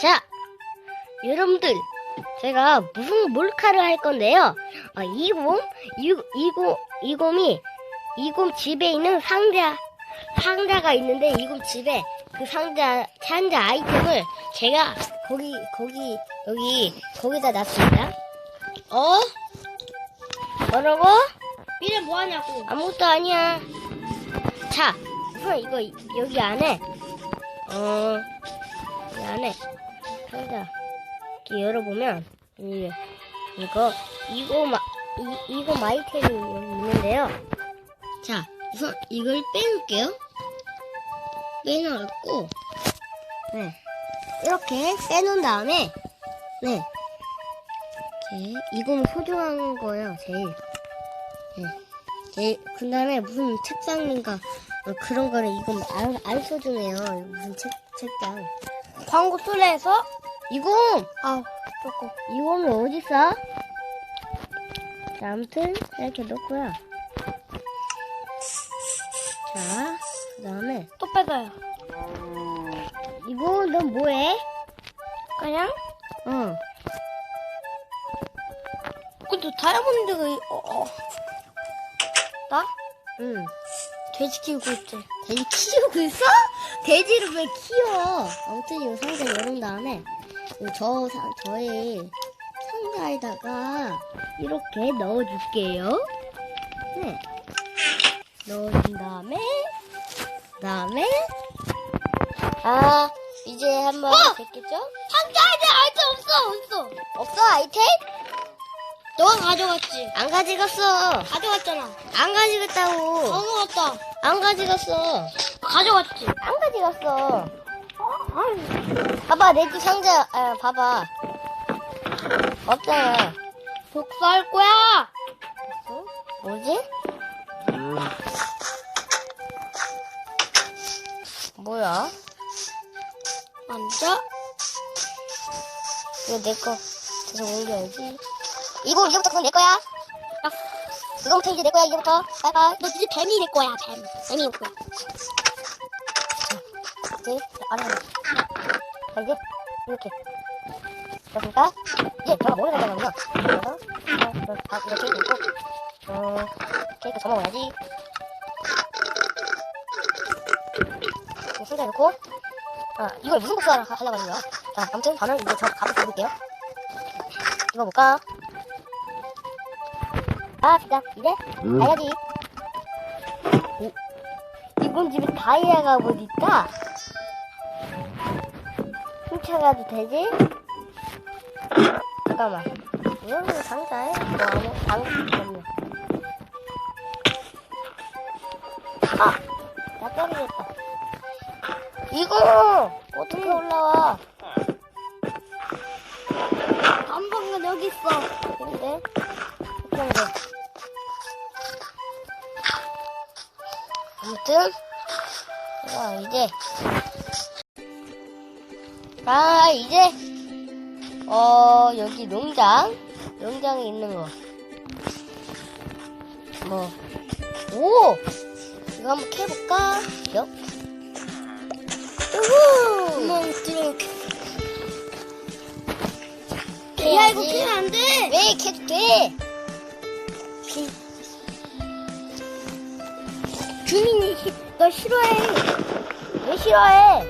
자, 여러분들, 제가 무슨 몰카를 할 건데요. 어, 이곰, 이, 이곰, 이곰이, 이곰 집에 있는 상자, 상자가 있는데, 이곰 집에 그 상자, 상자 아이템을 제가 거기, 거기, 여기, 거기다 놨습니다. 어? 뭐라고? 미래 뭐 하냐고. 아무것도 아니야. 자, 우선 이거 여기 안에 어 여기 안에 상자 이렇게 열어보면 이 이거 이거 마 이, 이거 마이템이 있는데요. 자, 우선 이걸 빼놓을게요. 빼놓고 네 이렇게 빼놓은 다음에 네 이렇게 이건 소중한 거예요, 제일. 네. 제, 그 다음에 무슨 책상인가 어, 그런 거는 이건 안, 안 써주네요. 무슨 책, 책장. 광고 술래에서? 이거, 아, 조금. 이거는 어딨어? 자, 아무튼, 이렇게 넣고요. 자, 그 다음에, 또 빼봐요. 이거 넌 뭐해? 그냥? 어. 근데 다이아몬드가, 이- 어, 어. 나? 응. 돼지 키우고 있지. 돼지 키우고 있어? 돼지를 왜 키워? 아무튼 이 상자 열은 다음에 저 사- 저의 상자에다가 이렇게 넣어줄게요. 네. 넣어준 다음에 다음에 아 이제 한번 어! 됐겠죠? 상자에 아이템 없어, 어딨어? 없어 아이템? 너가 가져갔지. 안 가져갔어. 가져갔잖아. 안 가져갔다고. 까먹었다. 안 가져갔어. 가져갔지. 안 가져갔어. 봐봐, 내집 상자, 아, 봐봐. 없잖아. 복사할 거야. 어? 뭐지? 뭐야? 앉아. 이거 내 거. 계속 옮겨야지. 이거, 이거부터 그건 내 거야. 야, 그거부터 이제 내 거야, 이거부터. 빨빨. 너 이제 뱀이 될 거야, 뱀. 뱀이 될 거야. 이제, 안에. 자, 이제, 이렇게. 됐습니까? 이제, 제가 뭐를 가져가냐면, 그래서, 어, 이거 케이크 있고, 어, 케이크 저 먹어야지. 이거 순대 넣고, 아, 이걸 무슨 복수 하려고 하는 거야? 자, 아무튼 저는 이제 저 가서 드릴게요. 이거 볼까? 아, 진짜, 이제, 가야지. 오, 이건 집에 다이아가 있다? 훔쳐가도 되지? 잠깐만. 이거는 상자에 뭐 아무 아무 없네. 아, 나 떨어졌다. 이거 어떻게 올라와? 한방은 여기 있어. 근데 어떤데? 아무튼 자 이제 아 이제 어 여기 농장 농장에 있는 거 뭐. 오! 이거 한번 캐볼까? 요? 우후! 뚫어놓게. 캐야지. 야, 이거 키면 안 돼. 왜 캐도 돼? 주민이 히- 너 싫어해. 왜 싫어해?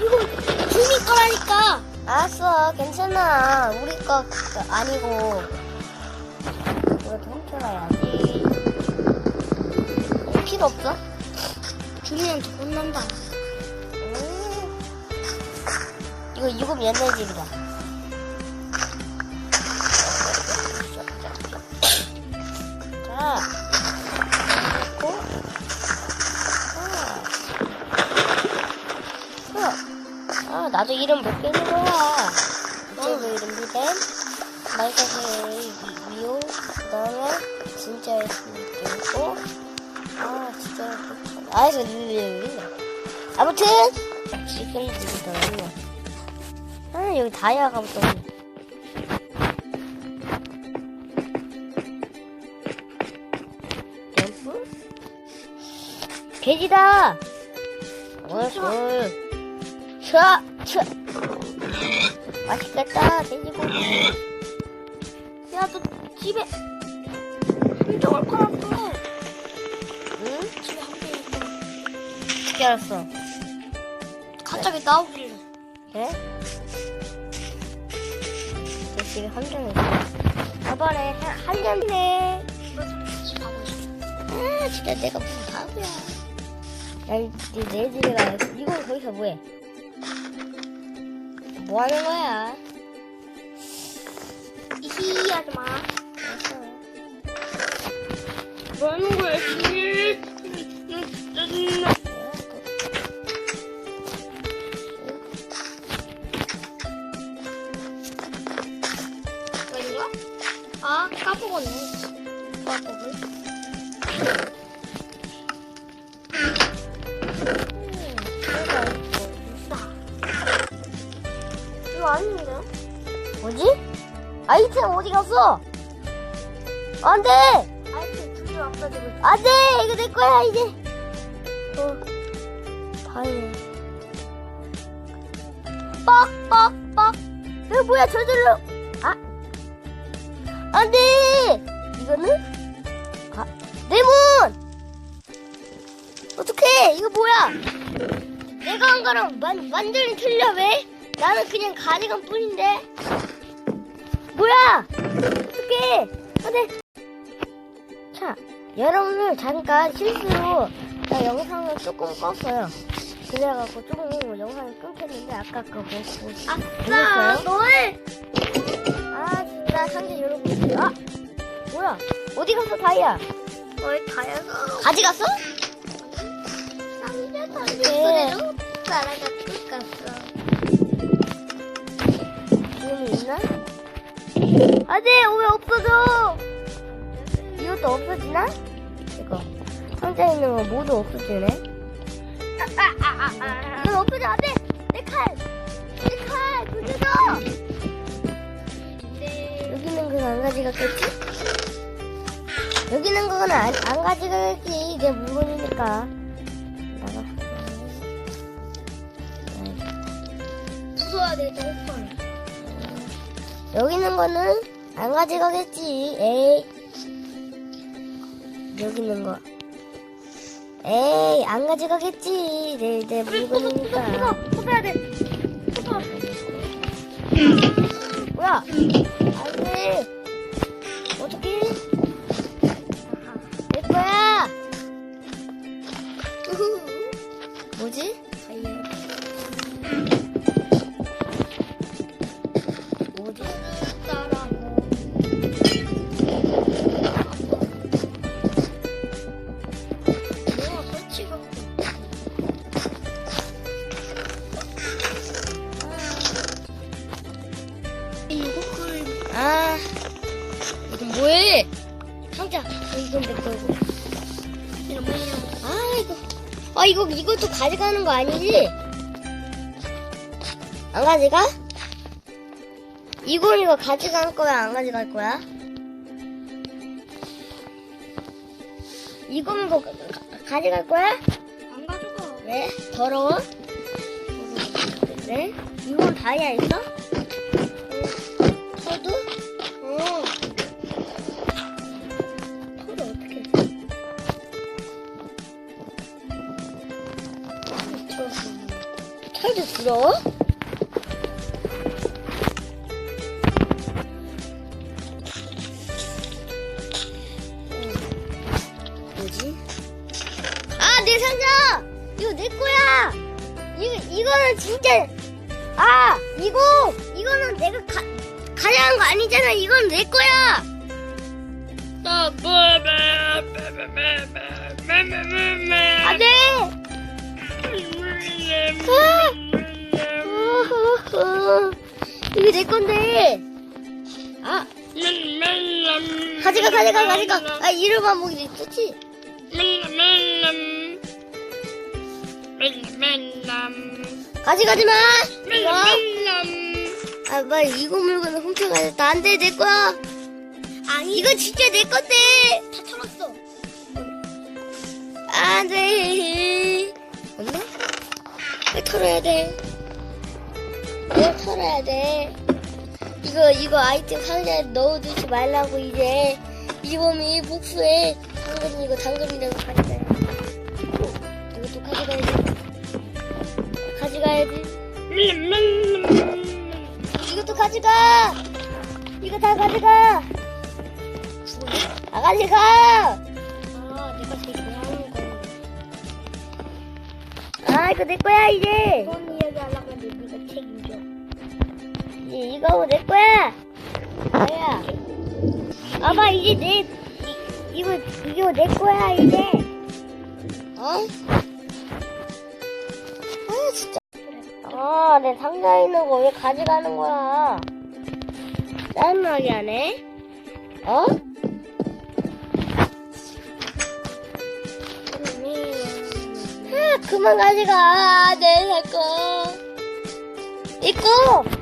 이거 주민 거라니까. 알았어, 괜찮아. 우리 거 아니고. 이것도 훔쳐가야지. 필요 없어? 주민한테 혼난다. 음. 이거 이거 옛날 집이다. 나도 이름 못 빼는 거야. 이쪽도 이름 미벤, 말가세 미오, 그 다음에 진짜 예수님도 있고, 아, 진짜 그렇구나. 아, 이거 아무튼 지금 누구더라고 아 여기 다이아가 붙었네. 돼지다! 어서 자! 치 맛있겠다, 돼지고기. 야, 너 집에 한쪽 얼큰었어. 응? 집에 한개 있어. 어떻게 알았어? 갑자기 나오길래. 그래? 내 집에 한장 있어. 저번에 한 장이네. 집 가고 싶어. 아, 진짜 내가 무슨 바보야. 야, 이제 내 집에 가야지. 이건 거기서 뭐해? 뭐 하는 거야? 이히 하지 마. 알았어. 뭐 하는 거야? 아, 까먹었네. 까먹을. 갔어? 안 돼! 아이템 두개 없어지고. 안 돼! 이거 내 거야, 이제. 어, 다행이네. 뻑, 뻑, 뻑. 이거 뭐야, 저절로. 아. 안 돼! 이거는? 아, 레몬! 어떡해! 이거 뭐야? 내가 한 거랑 만, 완전히 틀려, 왜? 나는 그냥 가져간 뿐인데. 뭐야! 어떡해! 안 돼! 자, 여러분들 잠깐 실수로 나 영상을 조금 껐어요. 그래갖고 조금 영상이 끊겼는데 아까 그거 보고 아싸? 너의 아 진짜 상대 여러분 아 뭐야 어디 갔어 다이아 너의 다양한 가져갔어? 상자 네. 던졌어. 나라가 뚝 갔어. 지금 있나? 안돼 왜 없어져 이것도 없어지나? 이거 상자에 있는 거 모두 없어지네 이건 없어져 안돼 내 칼 내칼 던져줘 네. 여기 있는 건안 가져갔겠지? 여기 있는 건 안, 안 가져가겠지. 내 물건이니까. 나가. 부숴야 돼, 똥fall. 여기 있는 거는 안 가져가겠지. 에이. 여기 있는 거. 에이, 안 가져가겠지. 내, 내 물건이니까. 부숴야 돼. 부숴. 뭐야? 안 돼. 이거, 이것도 가져가는 거 아니지? 안 가져가? 이건 이거 가져갈 거야, 안 가져갈 거야? 이건 이거 가, 가져갈 거야? 안 가져가. 왜? 더러워? 네? 이건 다이아 있어? 부러워? 뭐지? 아, 내 상자! 이거 내 거야! 이거, 이거는 진짜, 아! 이거! 이거는 내가 가, 가져간 거 아니잖아! 이건 내 거야! 안 돼! 아! 이게 내 건데! 아! 가져가, 가져가, 가져가! 아, 이름만 보기 좋지? 가져가지 마! 이거! 아, 빨리 이거 물건을 훔쳐가졌다. 안 돼, 내 거야! 아니, 이거 진짜 내 건데! 다 털었어. 안 돼. 없나? 왜 털어야 돼? 이거 털어야 돼. 이거, 이거 아이템 상자에 넣어두지 말라고, 이제. 이범이 복수해. 당근, 이거 당근이라고 가져가야 돼. 이것도 가져가야지. 가져가야지. 이것도 가져가! 이거 다 가져가! 아, 가져가! 아, 거. 아, 이거 내 거야, 이제! 이거 내 거야! 뭐야? 아빠, 이제 내, 이, 이거, 이거 내 거야, 이제! 어? 아, 진짜. 아, 내 상자에 있는 거 왜 가져가는 거야? 짜증나게 하네? 어? 아, 그만 가져가. 내살 거. 있고!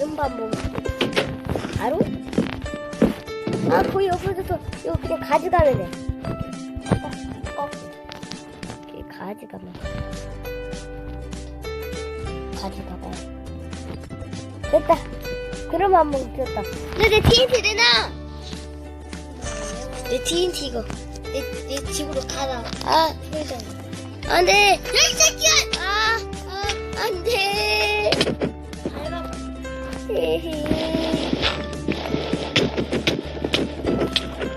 금방 먹을게. 바로? 아, 거의 없어져서 이거 그냥 가져가면 돼. 어, 어. 이렇게 가져가면 가져가봐. 됐다. 그럼 한번 됐다. 근데 내 TNT 내놔! 내 TNT 이거. 내, 내 집으로 가라. 아, 그래서. 안 돼! 야, 이 새끼야! 아, 아, 안 돼!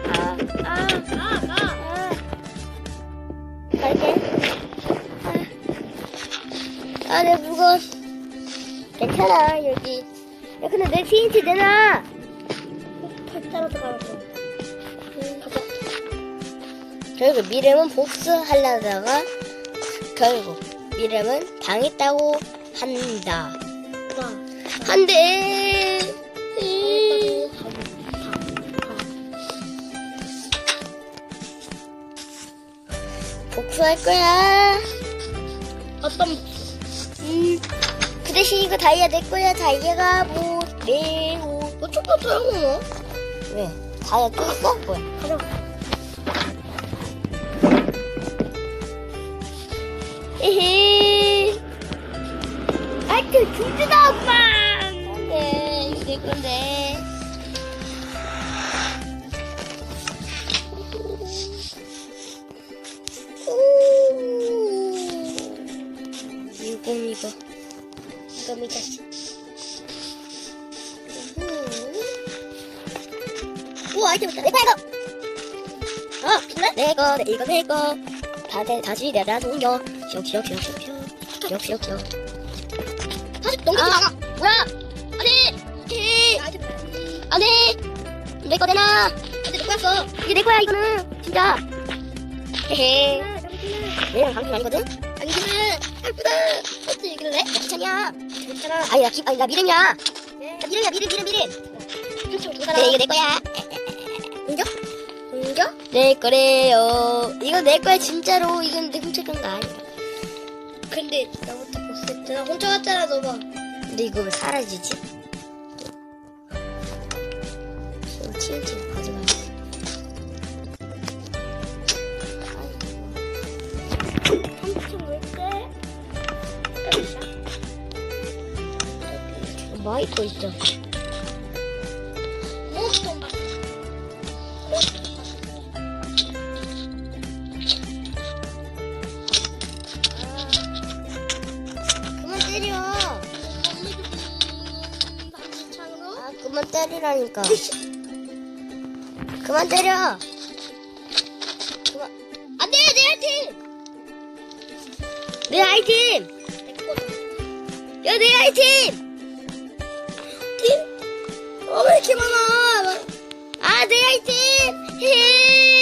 아, 아, 가, 가. 아. 갈게. 아, 아, 내 물건. 괜찮아, 여기. 야, 근데 내 TNT 내놔! 가라고. 가자. 결국 미래는 복수하려다가 결국 미래는 당했다고 한다. 가. 한대. 복수할 거야. 어떤 음, 그 대신 이거 다이아 내 거야. 다이아가 뭐, 매우. 뭐 조금 더 뭐? 왜? 다이아 또 있어? 뭐야? 가자. 에헤. 하여튼, 주주다, 오빠! 안 돼. 이거 내 건데. 이거, 이거. 이거 믿자. 오, 아이템 있다. 내 거, 이거! 어, 빛나? 내 거, 내 이거, 내 거. 다들 다시 내다 동겨. 슉, 슉, 슉, 슉, 슉. 슉, 슉, 슉. 다시 넘기지 아, 마라. 뭐야? 내거 내놔! 근데 내 거였어. 이게 내 거야, 이거는! 진짜! 헤헤. 얘랑 당신 아니거든? 당신은. 예쁘다. 어떻게 얘기를 해? 나 귀찮이야. 괜찮아. 아니, 나, 기, 아니, 나 미름이야. 네. 나 미름이야, 미름, 미름, 미름. 네. 이게 내 거야. 인정? 인정? 내 거래요. 이거 내 거야, 진짜로. 이건 내 훔쳐간 거 아니야. 근데 나부터. 내가 혼자 왔잖아, 너가. 근데 이거 왜 사라지지? TNT 가져가야 돼. 마이크. 아, 그만 때리라니까. 그만 때려. 그만. 안 돼, 내 아이템! 내 아이템! 야, 내 아이템! 팀? 어, 왜 이렇게 많아? 아, 내 아이템! 헤